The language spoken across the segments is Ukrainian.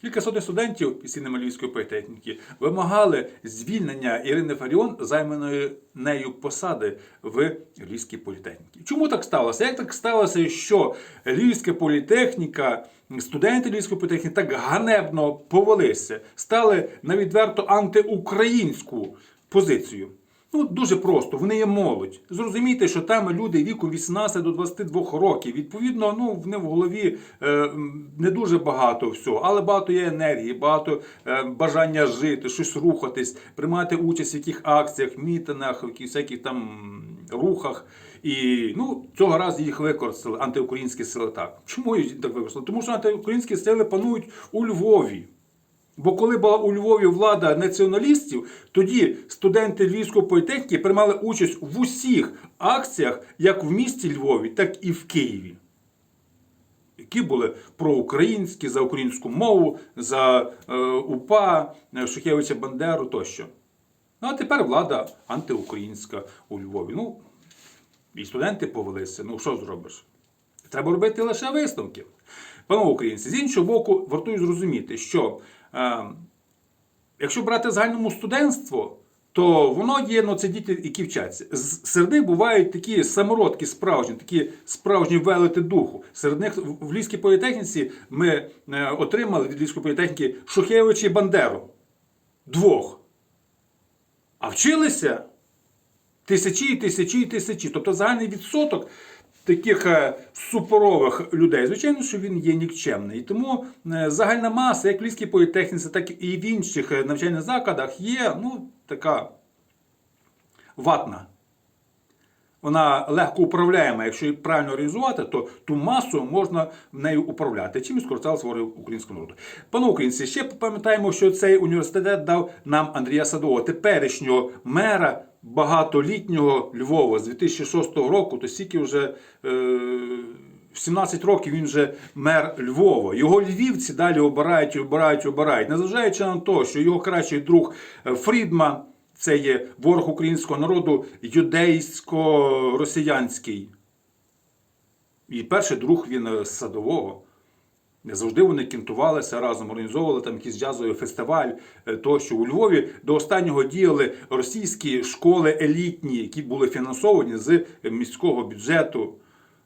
Кілька сотень студентів після Львівської політехніки вимагали звільнення Ірини Фаріон займаної нею посади в Львівській політехніці. Чому так сталося? Як так сталося, що Львівська політехніка, студенти Львівської політехніки так ганебно повелися, стали на відверто антиукраїнську позицію? Ну, дуже просто, вони є молодь. Зрозумійте, що там люди віком 18 до 22 років. Відповідно, ну, в них в голові е, не дуже багато всього, але багато є енергії, багато е, бажання жити, щось рухатись, приймати участь в яких акціях, мітингах, в всяких там рухах. І ну, цього разу їх використали, антиукраїнські сили так. Чому їх так використали? Тому що антиукраїнські сили панують у Львові. Бо коли була у Львові влада націоналістів, тоді студенти Львівської політехніки приймали участь в усіх акціях, як в місті Львові, так і в Києві. Які були проукраїнські, за українську мову, за е, УПА, е, Шухевича Бандеру тощо. Ну а тепер влада антиукраїнська у Львові. Ну, і студенти повелися. Ну, що зробиш? Треба робити лише висновки. Панове українці, з іншого боку, вартує зрозуміти, що е, якщо брати загальному студентство, то воно є, ну це діти, які вчаться. Серед бувають такі самородки справжні, такі справжні велети духу. Серед них в Львівській політехніці ми е, отримали від Львівської політехніки Шухевича і Бандеру. Двох. А вчилися тисячі і тисячі і тисячі. Тобто загальний відсоток таких е, супорових людей, звичайно, що він є нікчемний. І тому е, загальна маса, як в Львівській політехніці, так і в інших е, навчальних закладах, є ну, така ватна. Вона легко управляєма. Якщо її правильно реалізувати, то ту масу можна нею управляти. Чим і скористалися вори українського народу. Пане українці, ще пам'ятаємо, що цей університет дав нам Андрія Садового, теперішнього мера багатолітнього Львова з 2006 року, то стільки вже. Е- в 17 років він вже мер Львова. Його львівці далі обирають, обирають, обирають. Незважаючи на те, що його кращий друг е, Фрідман, це є ворог українського народу, юдейсько-росіянський. І перший друг він е, садового. Завжди вони кінтувалися разом, організовували там якийсь джазовий фестиваль е, тощо. У Львові до останнього діяли російські школи елітні, які були фінансовані з міського бюджету.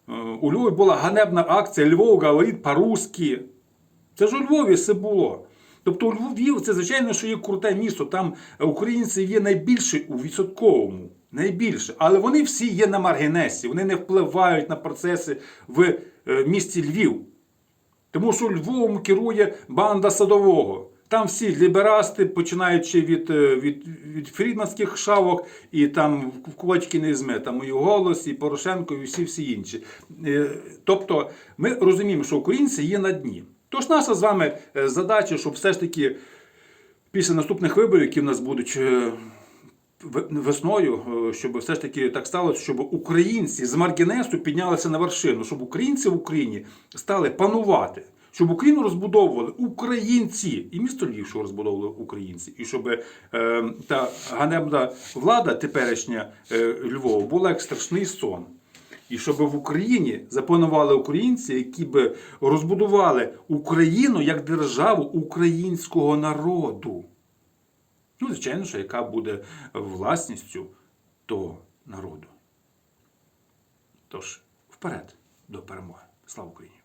Е, У Львові була ганебна акція Львов говорить по-русски. Це ж у Львові все було. Тобто у Львів це, звичайно, що є круте місто. Там українців є найбільше у відсотковому. Найбільше. Але вони всі є на маргінесі, вони не впливають на процеси в е, місті Львів. Тому що Львовом керує банда садового. Там всі ліберасти, починаючи від, е, від, від фрідманських шавок, і там кулачки не зме, там і голос, і Порошенко, і всі всі інші. Е, Тобто ми розуміємо, що українці є на дні. Тож наша з вами е, задача, щоб все ж таки після наступних виборів, які в нас будуть весною, е, щоб все ж таки так сталося, щоб українці з маргінесу піднялися на вершину, щоб українці в Україні стали панувати. Щоб Україну розбудовували українці, і місто Львів, що розбудовували українці, і щоб е, та ганебна влада теперішня е, Львова була як страшний сон. І щоб в Україні запанували українці, які би розбудували Україну як державу українського народу. Ну, звичайно, що яка буде власністю того народу. Тож, вперед до перемоги. Слава Україні!